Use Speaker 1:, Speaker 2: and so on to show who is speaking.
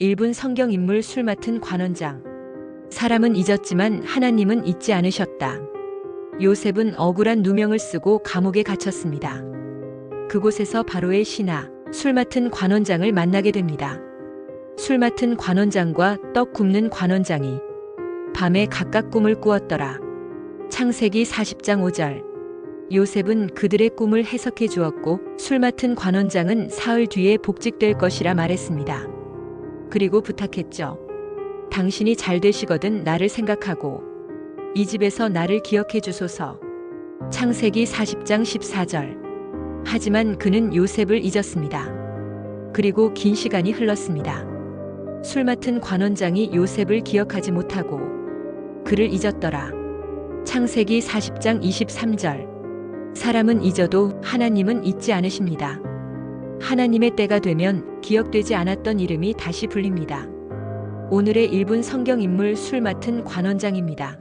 Speaker 1: 1분 성경 인물 술 맡은 관원장. 사람은 잊었지만 하나님은 잊지 않으셨다. 요셉은 억울한 누명을 쓰고 감옥에 갇혔습니다. 그곳에서 바로의 신하, 술 맡은 관원장을 만나게 됩니다. 술 맡은 관원장과 떡 굽는 관원장이 밤에 각각 꿈을 꾸었더라. 창세기 40장 5절. 요셉은 그들의 꿈을 해석해 주었고 술 맡은 관원장은 사흘 뒤에 복직될 것이라 말했습니다. 그리고 부탁했죠. 당신이 잘 되시거든 나를 생각하고 이 집에서 나를 기억해 주소서. 창세기 40장 14절. 하지만 그는 요셉을 잊었습니다. 그리고 긴 시간이 흘렀습니다. 술 맡은 관원장이 요셉을 기억하지 못하고 그를 잊었더라. 창세기 40장 23절. 사람은 잊어도 하나님은 잊지 않으십니다. 하나님의 때가 되면 기억되지 않았던 이름이 다시 불립니다. 오늘의 1분 성경 인물 술 맡은 관원장입니다.